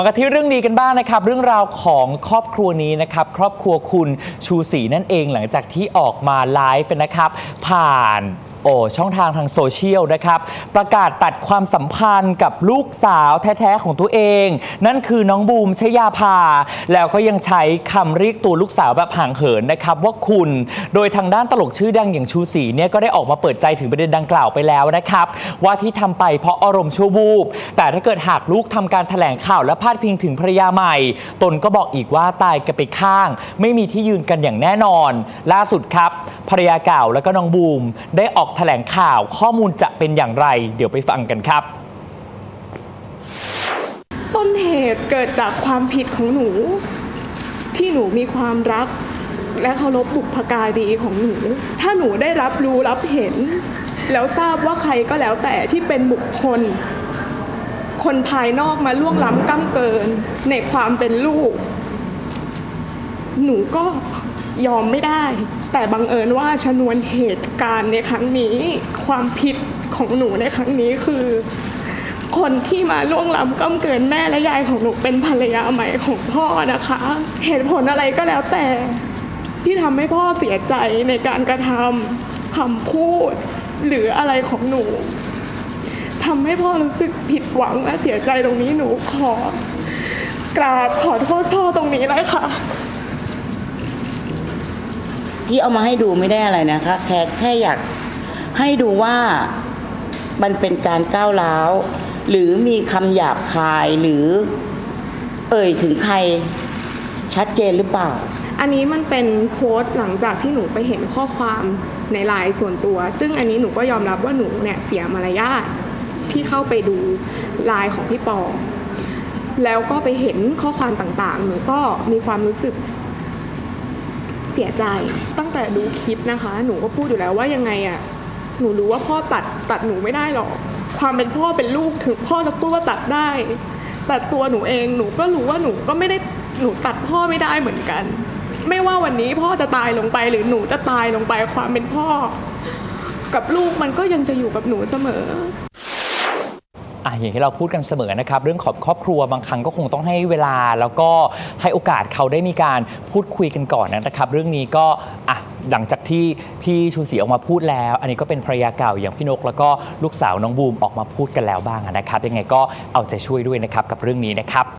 มากันที่เรื่องนี้กันบ้างนะครับ เรื่องราวของครอบครัวนี้นะครับ ครอบครัวคุณชูศรีนั่นเองหลังจากที่ออกมาไลฟ์นะครับ ผ่าน โอ้ช่องทางทางโซเชียลนะครับ ประกาศตัดความสัมพันธ์กับลูกสาวแท้ ๆ ของตัวเอง นั่นคือน้องบูมชยาภา แล้วก็ยังใช้คำเรียกตัวลูกสาวแบบห่างเหินนะครับ ว่าคุณ โดยทางด้านตลกชื่อดังอย่างชูศรีเนี่ยก็ได้ออกมาเปิดใจถึงประเด็นดังกล่าวไปแล้วนะครับ ว่าที่ทำไปเพราะอารมณ์ชั่ววูบ แต่ถ้าเกิดหากลูกทำการแถลงข่าวและพาดพิงถึงภรรยาใหม่ ตนก็บอกอีกว่าตายกันไปข้าง ไม่มีที่ยืนกันอย่างแน่นอน ล่าสุดครับภรรยาเก่าแล้วก็น้องบูมได้ออกแถลงข่าวข้อมูลจะเป็นอย่างไร เดี๋ยวไปฟังกันครับ ต้นเหตุเกิดจากความผิดของหนู ที่หนูมีความรัก และเคารพบุพการีของหนู ถ้าหนูได้รับรู้รับเห็น แล้วทราบว่าใครก็แล้วแต่ที่เป็นบุคคล คนภายนอกมาล่วงล้ำก้ำเกินในความเป็นลูก หนูก็ ยอมไม่ได้ แต่บังเอิญว่าชนวนเหตุการณ์ในครั้งนี้ ความผิดของหนูในครั้งนี้คือ คนที่มาล่วงล้ำก้ำเกินแม่และยายของหนูเป็นภรรยาใหม่ของพ่อนะคะ เหตุผลอะไรก็แล้วแต่ที่ทำให้พ่อเสียใจในการกระทำคำพูด หรืออะไรของหนูทำให้พ่อรู้สึกผิดหวังและเสียใจตรงนี้หนูขอกราบขอโทษพ่อตรงนี้เลยค่ะ ที่เอามาให้ดูไม่ได้อะไรนะคะ แค่แค่อยากให้ดูว่ามันเป็นการก้าวร้าว หรือมีคำหยาบคายหรือ เอ่ยถึงใครชัดเจนหรือเปล่า อันนี้มันเป็นโพสต์หลังจากที่หนูไปเห็นข้อความในไลน์ส่วนตัว ซึ่งอันนี้หนูก็ยอมรับว่าหนูเนี่ยเสียมารยาทที่เข้าไปดูไลน์ของพี่ปอแล้วก็ไปเห็นข้อความต่างๆ หนูก็มีความรู้สึก สียใจ ตั้งแต่ดูคลิปนะคะ หนูก็พูดอยู่แล้วว่ายังไงอะหนูรู้ว่าพ่อตัดตัดหนูไม่ได้หรอก ความเป็นพ่อเป็นลูกถึงพ่อจะพูดว่าตัดได้ แต่ตัวหนูเองหนูก็รู้ว่าหนูก็ไม่ได้หนูตัดพ่อไม่ได้เหมือนกัน ไม่ว่าวันนี้พ่อจะตายลงไปหรือหนูจะตายลงไปความเป็นพ่อ กับลูกมันก็ยังจะอยู่กับหนูเสมอ อะอย่างที่เราพูดกันเสมอนะครับ เรื่องของครอบครัวบางครั้งก็คงต้องให้เวลา แล้วก็ให้โอกาสเขาได้มีการพูดคุยกันก่อนนะครับ เรื่องนี้ก็อะหลังจากที่พี่ชูศรีออกมาพูดแล้ว อันนี้ก็เป็นภรรยาเก่าอย่างพี่นก แล้วก็ลูกสาวน้องบูมออกมาพูดกันแล้วบ้างนะครับ ยังไงก็เอาใจช่วยด้วยนะครับกับเรื่องนี้นะครับ